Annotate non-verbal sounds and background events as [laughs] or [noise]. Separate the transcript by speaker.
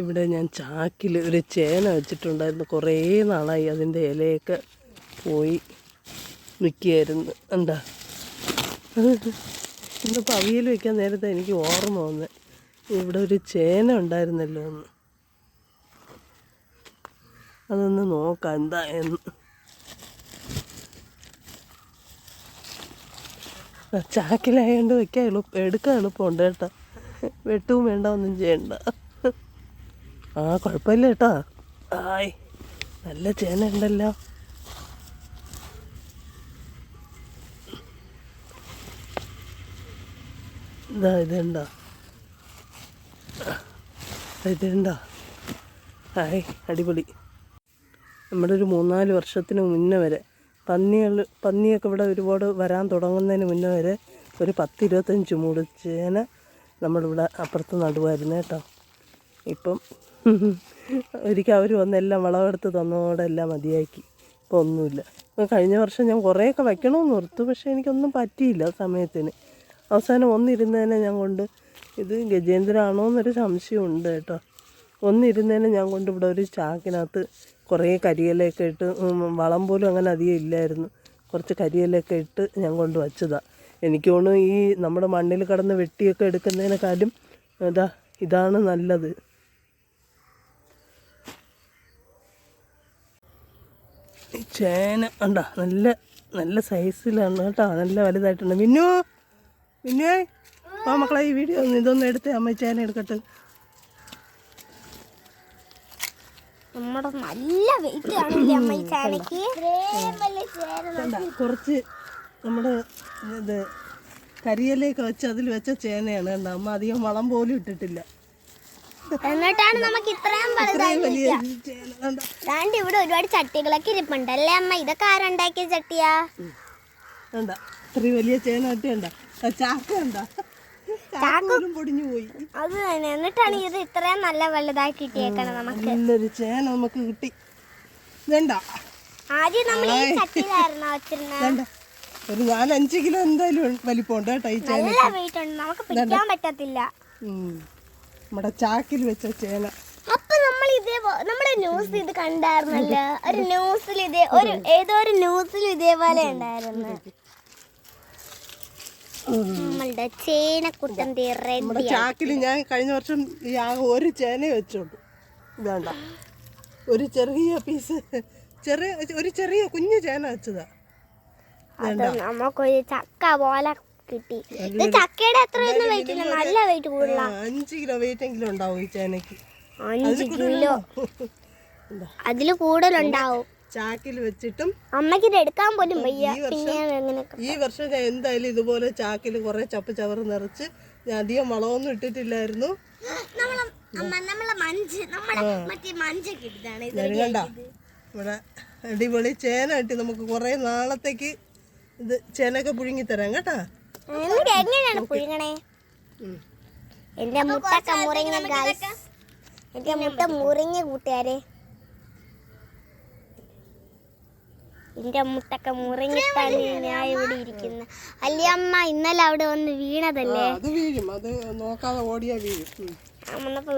Speaker 1: ഇവിടെ ഞാൻ ചാക്കിൽ ഒരു ചേന വെച്ചിട്ടുണ്ടായിരുന്നു. കുറേ നാളായി അതിന്റെ ഇലയൊക്കെ പോയി നിൽക്കുകയായിരുന്നു. എന്താ? ഇന്നിപ്പോൾ അവിയൽ വെക്കാൻ നേരത്തെ എനിക്ക് ഓർമ്മ വന്ന്. ഇവിടെ ഒരു ചേന ഉണ്ടായിരുന്നല്ലോ ഒന്ന്. അതൊന്ന് നോക്കാം എന്താ എന്ന്. ചാക്കിലായതുകൊണ്ട് വെക്കാൻ എളുപ്പം എടുക്കാൻ എളുപ്പമുണ്ട് കേട്ടോ. വെട്ടവും വേണ്ട ഒന്നും ചെയ്യണ്ട. ആ കുഴപ്പമില്ല കേട്ടോ. ആയ് നല്ല ചേന ഉണ്ടല്ലോ. ഇതാ ഇതുണ്ടോ ഇതുണ്ടോ ഹായ് അടിപൊളി. നമ്മുടെ ഒരു മൂന്നാൽ വർഷത്തിന് മുന്നേ വരെ പന്നികൾ പന്നിയൊക്കെ ഇവിടെ ഒരുപാട് വരാൻ തുടങ്ങുന്നതിന് മുന്നേ വരെ ഒരു പത്ത് ഇരുപത്തഞ്ച് ചേന നമ്മളിവിടെ അപ്പുറത്ത് നടുവായിരുന്നു കേട്ടോ. ഇപ്പം [laughs] ഒരിക്കൽ അവർ വന്നെല്ലാം വളമെടുത്ത് തന്നതോടെ എല്ലാം മതിയാക്കി. ഇപ്പോൾ ഒന്നുമില്ല. കഴിഞ്ഞ വർഷം ഞാൻ കുറേയൊക്കെ വയ്ക്കണമെന്ന് ഓർത്തു. പക്ഷേ എനിക്കൊന്നും പറ്റിയില്ല സമയത്തിന്. അവസാനം ഒന്നിരുന്നതിനെ ഞാൻ കൊണ്ട് ഇത് ഗജേന്ദ്രനാണോ എന്നൊരു സംശയമുണ്ട് കേട്ടോ. ഒന്നിരുന്നതിനെ ഞാൻ കൊണ്ട് ഇവിടെ ഒരു ചാക്കിനകത്ത് കുറേ കരിയിലയൊക്കെ ഇട്ട് വളം പോലും അങ്ങനെ അധികം ഇല്ലായിരുന്നു. കുറച്ച് കരിയിലയൊക്കെ ഇട്ട് ഞാൻ കൊണ്ട് വച്ചതാണ് എനിക്ക് തോന്നുന്നു ഈ നമ്മുടെ മണ്ണിൽ കടന്ന് വെട്ടിയൊക്കെ എടുക്കുന്നതിനെക്കാളും ഇതാ ഇതാണ് നല്ലത്. ചേന ഉണ്ടോ? നല്ല നല്ല സൈസിലാണ് കേട്ടോ. നല്ല വലുതായിട്ടുണ്ട്. മിന്നു പിന്നെ ആ മക്കളെ ഈ വീഡിയോ ഒന്ന് എടുത്ത് എടുത്തേ. അമ്മ ചേന എടുക്കട്ടെ.
Speaker 2: നമ്മുടെ നല്ല വെയിറ്റ് ആണില്ലേ അമ്മ ഈ ചാനക്ക്?
Speaker 1: കണ്ട കുറച്ച് നമ്മുടെ ഇത് കരിയിലേക്ക് വെച്ച് അതിൽ വെച്ച ചേനയാണ് കണ്ട. അമ്മ അധികം വളം പോലും ഇട്ടിട്ടില്ല.
Speaker 2: എന്നിട്ടാണ് നമുക്ക് ഇത്രയും വലുതായിട്ട് ഇവിടെ ഒരുപാട് ചട്ടികളൊക്കെ ഇരിപ്പുണ്ട് അല്ലേ അമ്മ? ഇതൊക്കെ ആരുണ്ടാക്കിയ ചട്ടിയാ?
Speaker 1: ഇത്രയും വലിയ ചാക്ക പൊടിഞ്ഞു പോയി.
Speaker 2: അത് തന്നെ. എന്നിട്ടാണ് ഇത് ഇത്രയും നല്ല വലുതായി കിട്ടിയേക്കണം നമുക്ക്.
Speaker 1: നല്ലൊരു ചേന നമുക്ക് കിട്ടി.
Speaker 2: ആദ്യം നമ്മൾ ഈ ചട്ടിയിലായിരുന്നു വെച്ചിരുന്നത്
Speaker 1: ഒരു നാലഞ്ച് കിലോ എന്തായാലും വലിപ്പമുണ്ട് കേട്ടോ ഈ ചേന
Speaker 2: നമുക്ക് പിടിക്കാൻ പറ്റത്തില്ല.
Speaker 1: നമ്മുടെ ചാക്കിൽ വെച്ച ചേന.
Speaker 2: അപ്പൊ നമ്മൾ ഇതേ നമ്മളെ ന്യൂസ് ഇത് കണ്ടായിരുന്നല്ലോ? ഒരു [laughs] ന്യൂസിൽ ഇതേ ഒരു ഏതോ ഒരു ന്യൂസിൽ ഇതേപോലെ ഉണ്ടായിരുന്നു. നമ്മളുടെ ചേന റെഡി
Speaker 1: നമ്മുടെ ചാക്കിൽ ഞാൻ കഴിഞ്ഞ വർഷം ഈ ആകെ ഒരു ചേന വെച്ചോണ്ട് വേണ്ട. ഒരു ചെറിയ പീസ് ചെറിയ ഒരു ചെറിയ കുഞ്ഞു ചേന വെച്ചതാ.
Speaker 2: നമുക്കൊരു ചക്ക പോലെ കിട്ടി. ഇത് ചക്കയുടെ അത്രയൊന്നും വെയിറ്റ് ഇല്ല. നല്ല വെയിറ്റ് കൂടുതല.
Speaker 1: അഞ്ച് കിലോ വെയിറ്റ് എങ്കിലും ഉണ്ടാവും ഈ ചേനക്ക്
Speaker 2: അഞ്ച് കിലോ. അതിൽ കൂടുതലുണ്ടാവും.
Speaker 1: ചാക്കിൽ വെച്ചിട്ടും
Speaker 2: അമ്മയ്ക്ക് ഇത് എടുക്കാൻ പോലും വയ്യ.
Speaker 1: ഈ വർഷം- ഞാൻ എന്തായാലും ഇതുപോലെ ചാക്കിൽ കുറെ ചപ്പ് ചവറ് നിറച്ച് ഞാൻ അധികം വളമൊന്നും ഇട്ടിട്ടില്ലായിരുന്നു. ഇവിടെ അടിപൊളി ചേന കിട്ടി. നമുക്ക് കുറെ നാളത്തേക്ക് ഇത് ചേനയൊക്കെ പുഴുങ്ങി തരാം കേട്ടാ.
Speaker 2: എങ്ങനെയാണ് പുഴുങ്ങണേ? എന്റെ മുട്ടൊക്കെ മുറിഞ്ഞ ഗായ്സ് എന്റെ മുട്ട മുറിഞ്ഞ കൂട്ടുകാരെ. എന്റെ മുട്ടൊക്കെ മുറിഞ്ഞിട്ടാണ് ഞാൻ ഇവിടെ ഇരിക്കുന്ന അല്ലിയമ്മ ഇന്നലെ അവിടെ വന്ന് വീണതല്ലേ?
Speaker 1: അത് വീഴും. അത് നോക്കാതെ ഓടിയാ വീഴും.
Speaker 2: വന്നപ്പോ